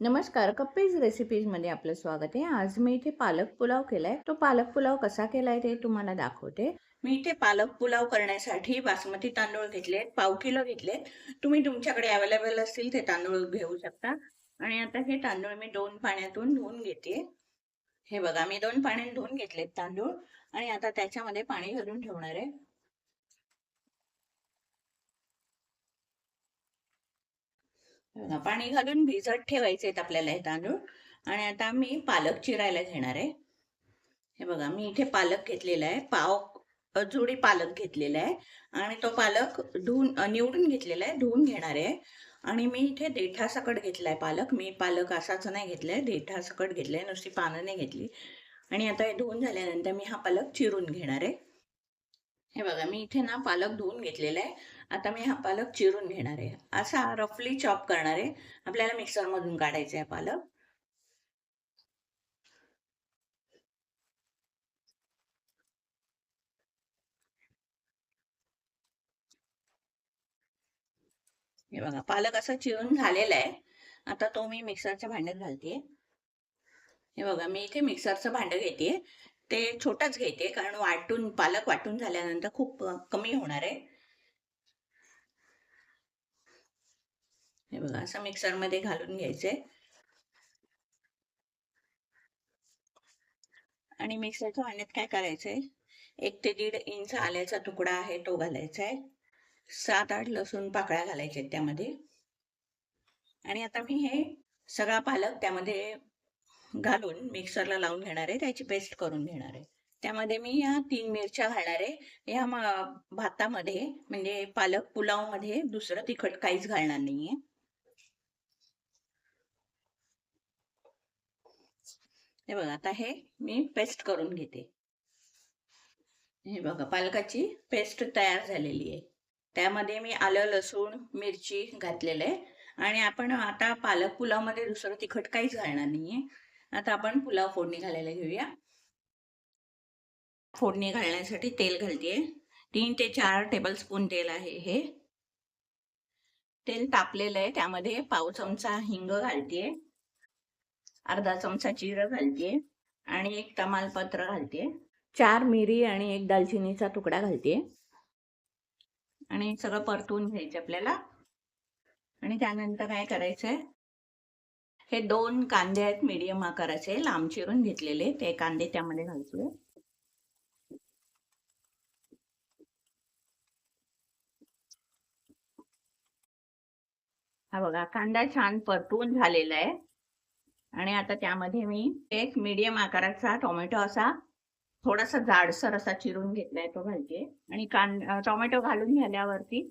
नमस्कार कप्पीज रेसिपीजमध्ये आपलं स्वागत आहे. आज मी इथे पालक पुलाव केलाय. तो पालक पुलाव कसा केलाय ते तुम्हाला दाखवते. मी इथे पालक पुलाव करण्यासाठी बासमती तांदूळ घेतलेत पाव किलो घेतलेत. तुम्ही तुमच्याकडे अवेलेबल असतील ते तांदूळ घेऊ शकता. आणि आता हे तांदूळ मी दोन पाण्यातून धुवून घेते. हे बघा मी दोन पाण्यात धुवून घेतलेत तांदूळ. आणि आता त्याच्यामध्ये पाणी घालून ठेवणार आहे. पाणी घालून भिजत ठेवायचे आहेत आपल्याला हे तांदूळ. आणि आता मी पालक चिरायला घेणार आहे. हे बघा मी इथे पालक घेतलेला आहे. पाव जुडी पालक घेतलेला आहे. आणि तो पालक धुवून निवडून घेतलेला आहे. धुवून घेणार आहे. आणि मी इथे देठासकट घेतलाय पालक. मी पालक असाच नाही घेतलाय. देठासकट घेतलाय. नुसती पानं नाही घेतली. आणि आता हे धुवून झाल्यानंतर मी हा पालक चिरून घेणार आहे. हे बघा मी इथे ना पालक धुवून घेतलेला आहे. आता मी हा पालक चिरून घेणार आहे. असा रफली चॉप करणार आहे. आपल्याला मिक्सर मधून काढायचा आहे पालक. हे बघा पालक असा चिरून झालेला आहे. आता तो मी मिक्सरच्या भांड्यात घालते हे बघा मी इथे मिक्सरचं भांडं घेते ते छोटंच घेते कारण वाटून पालक वाटून झाल्यानंतर खूप कमी होणार आहे. हे बघा असं मिक्सरमध्ये घालून घ्यायचे. आणि मिक्सरच्या वाण्यात काय करायचंय? एक ते दीड इंच आल्याचा तुकडा आहे तो घालायचा आहे. सात आठ लसूण पाकळ्या घालायच्या त्यामध्ये. आणि आता मी हे सगळा पालक त्यामध्ये घालून मिक्सरला लावून घेणार आहे त्याची पेस्ट करून घेणार आहे. त्यामध्ये मी या तीन मिरच्या घालणार आहे. या भातामध्ये म्हणजे पालक पुलावमध्ये दुसरं तिखट काहीच घालणार नाहीये. हे बघा आता हे मी पेस्ट करून घेते. हे बघा पालकाची पेस्ट तयार झालेली आहे. त्यामध्ये मी आलं लसूण मिरची घातलेलं आहे. आणि आपण आता पालक पुलावमध्ये दुसरं तिखट काहीच घालणार नाहीये. आता आपण पुलाव फोडणी घालायला घेऊया. फोडणी घालण्यासाठी तेल घालतेय. तीन ते चार टेबलस्पून तेल आहे हे. तेल तापलेलं आहे त्यामध्ये पाव चमचा हिंग घालतेय. अर्धा चमचा जिरं घालतेय आणि एक तमालपत्र घालतेय. चार मिरी आणि एक दालचिनीचा तुकडा घालतेय. आणि सगळं परतून घ्यायचं आपल्याला. आणि त्यानंतर काय करायचंय? हे दोन कांदे आहेत मीडियम आकाराचे. लांब चिरून घेतलेले. ते कांदे त्यामध्ये घालतोय. हा बघा कांदा छान परतून झालेला आहे. आणि आता त्यामध्ये मी एक मीडियम आकाराचा टोमॅटो असा थोडासा जाडसर असा चिरून घेतलाय तो घालते. आणि कां टोमॅटो घालून झाल्यावरती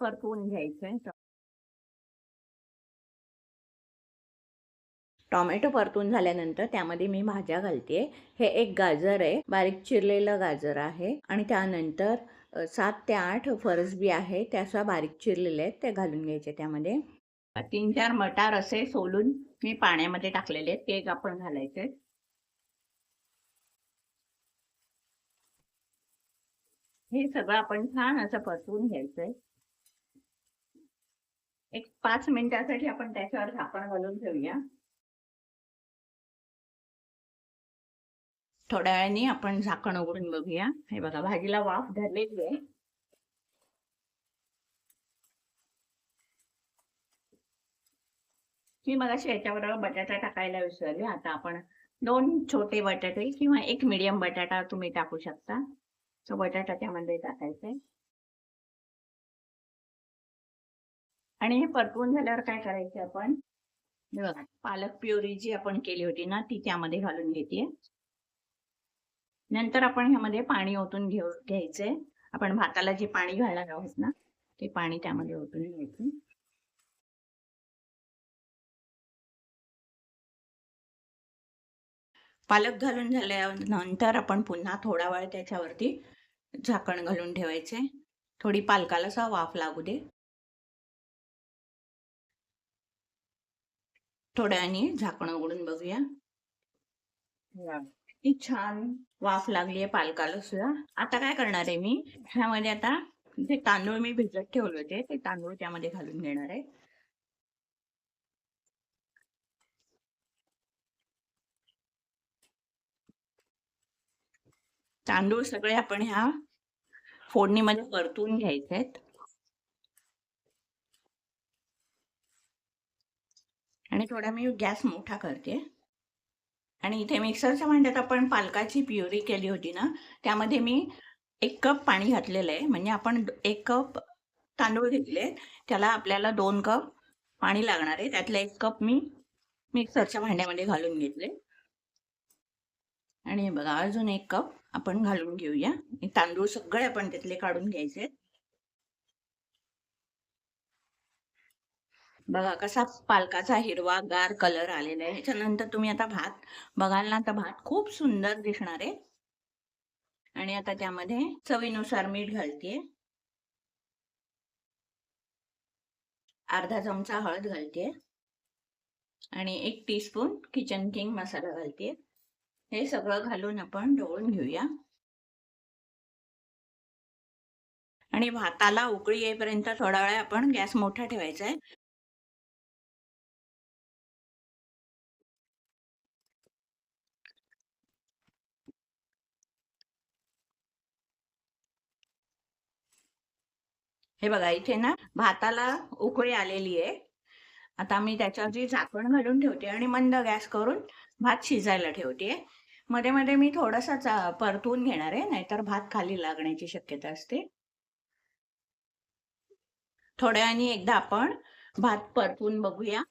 परतवून घ्यायचंय. टोमॅटो परतून झाल्यानंतर त्यामध्ये मी भाज्या घालते हे एक गाजर आहे. बारीक चिरलेलं गाजर आहे. आणि त्यानंतर सात ते आठ फरसबी आहे. त्याचा बारीक चिरलेले आहेत. ते घालून घ्यायचे त्यामध्ये. तीन चार मटार असे सोलून मी पाण्यामध्ये टाकलेले आहेत. ते एक आपण घालायचे हे सगळं आपण छान असं परतवून घ्यायचंय एक पाच मिनिटासाठी आपण त्याच्यावर झाकण घालून ठेवूया. थोड्या वेळाने आपण झाकण उघडून बघूया. हे बघा भाजीला वाफ धरलेली आहे. मी मगाशी याच्याबरोबर बटाटा टाकायला विसरले. आता आपण दोन छोटे बटाटे किंवा एक मिडियम बटाटा तुम्ही टाकू शकता. तो बटाटा त्यामध्ये टाकायचा आणि हे परतवून झाल्यावर काय करायचे आपण? बघा पालक प्युरी जी आपण केली होती ना ती त्यामध्ये घालून घेते. नंतर आपण ह्यामध्ये पाणी ओतून घेऊ घ्यायचंय आपण भाताला जे पाणी घालणार आहोत ना ते पाणी त्यामध्ये ओतून घ्यायचं. पालक घालून झाल्यानंतर आपण पुन्हा थोडा वेळ त्याच्यावरती झाकण घालून ठेवायचे. थोडी पालकाला असा वाफ लागू दे. थोड्याने झाकण उघडून बघूया. किती छान वाफ लागली आहे पालकाला सुद्धा. आता काय करणार आहे मी? ह्यामध्ये आता जे तांदूळ मी भिजत ठेवले होते ते तांदूळ त्यामध्ये घालून घेणार आहे. तांदूळ सगळे आपण ह्या फोडणीमध्ये परतून घ्यायचे आणि थोडा मी गॅस मोठा करते. आणि इथे मिक्सरच्या भांड्यात आपण पालकाची प्युरी केली होती ना त्यामध्ये मी एक कप पाणी घातलेलं आहे. म्हणजे आपण एक कप तांदूळ घेतले त्याला आपल्याला दोन कप पाणी लागणार आहे. त्यातला एक कप मी मिक्सरच्या भांड्यामध्ये घालून घेतले. आणि बघा अजून एक कप आपण घालून घेऊया. तांदूळ सगळे आपण त्यातले काढून घ्यायचे बघा कसा पालकाचा हिरवा गार कलर आलेला आहे. ह्याच्यानंतर तुम्ही आता भात बघाल ना तर भात खूप सुंदर दिसणार आहे. आणि आता त्यामध्ये चवीनुसार मीठ घालते अर्धा चमचा हळद घालते आणि एक टीस्पून किचन किंग मसाला घालते हे सगळं घालून आपण ढवळून घेऊया. आणि भाताला उकळी येईपर्यंत थोडा वेळ आपण गॅस मोठा ठेवायचा आहे. हे बघा इथे ना भाताला उकळी आलेली आहे. आता मी त्याच्यावरती झाकण घालून ठेवते आणि मंद गॅस करून भात शिजायला ठेवते. मध्ये मध्ये मी थोडासा परतून घेणार आहे नाहीतर भात खाली लागण्याची शक्यता असते. थोड्या वेळाने एकदा आपण भात परतून बघूया.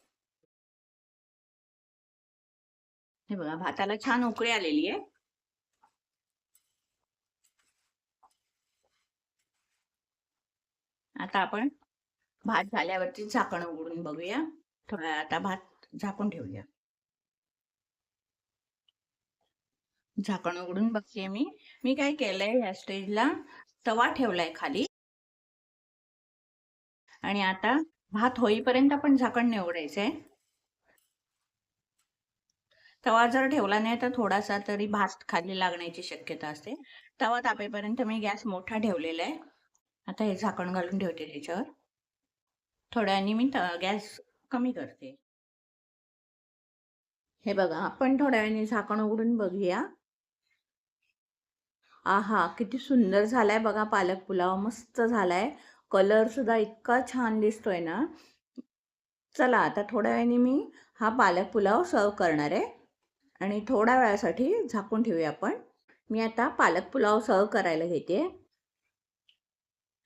हे बघा भाताला छान उकळी आलेली आहे. आता आपण भात झाल्यावरती झाकण उघडून बघूया. थोडा आता भात झाकून ठेवूया. झाकण उघडून बघते मी. मी काय केलंय या स्टेजला तवा ठेवलाय खाली. आणि आता भात होईपर्यंत आपण झाकण निवडायचंय तवा जर ठेवला नाही तर थोडासा तरी भात खाली लागण्याची शक्यता असते. तवा तापेपर्यंत मी गॅस मोठा ठेवलेला आहे. आता हे झाकण घालून ठेवते त्याच्यावर. थोड्या मी गॅस कमी करते. हे बघा आपण थोड्या वेळाने झाकण उघडून बघूया. आहा किती सुंदर झालाय बघा पालक पुलाव. मस्त झालाय. कलर सुद्धा इतका छान दिसतोय ना. चला आता थोड्या वेळाने मी हा पालक पुलाव सर्व करणार आहे. आणि थोड्या वेळासाठी झाकून ठेवूया आपण. मी आता पालक पुलाव सर्व करायला घेते.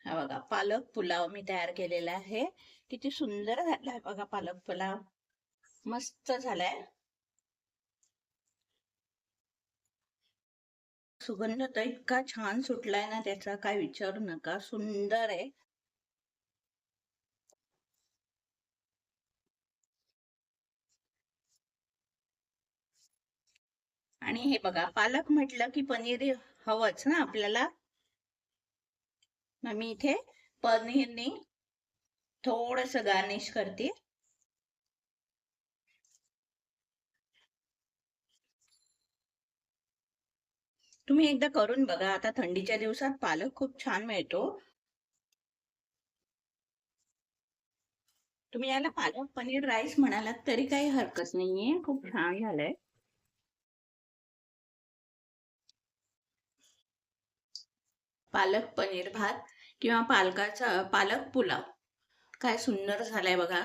हा बघा पालक पुलाव मी तयार केलेला आहे. किती सुंदर झालाय बघा पालक पुलाव. मस्त झालाय. सुगंध तर इतका छान सुटलाय ना त्याचा काय विचारू नका. सुंदर आहे. आणि हे बघा पालक म्हटलं की पनीर हवंच ना आपल्याला? मग मी इथे पनीरनी थोडस गार्निश करते. तुम्ही एकदा करून बघा आता थंडीच्या दिवसात पालक खूप छान मिळतो. तुम्ही याला पालक पनीर राईस म्हणालात तरी काही हरकत नाहीये खूप छान झालंय. पालक पनीर भात किंवा पालकाचा पालक पुलाव. काय सुंदर झालाय बघा.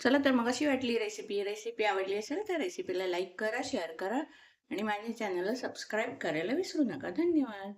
चला तर मग अशी वाटली रेसिपी रेसिपी आवडली असेल तर रेसिपीला लाईक करा शेअर करा आणि माझ्या चॅनलला सबस्क्राईब करायला विसरू नका. धन्यवाद.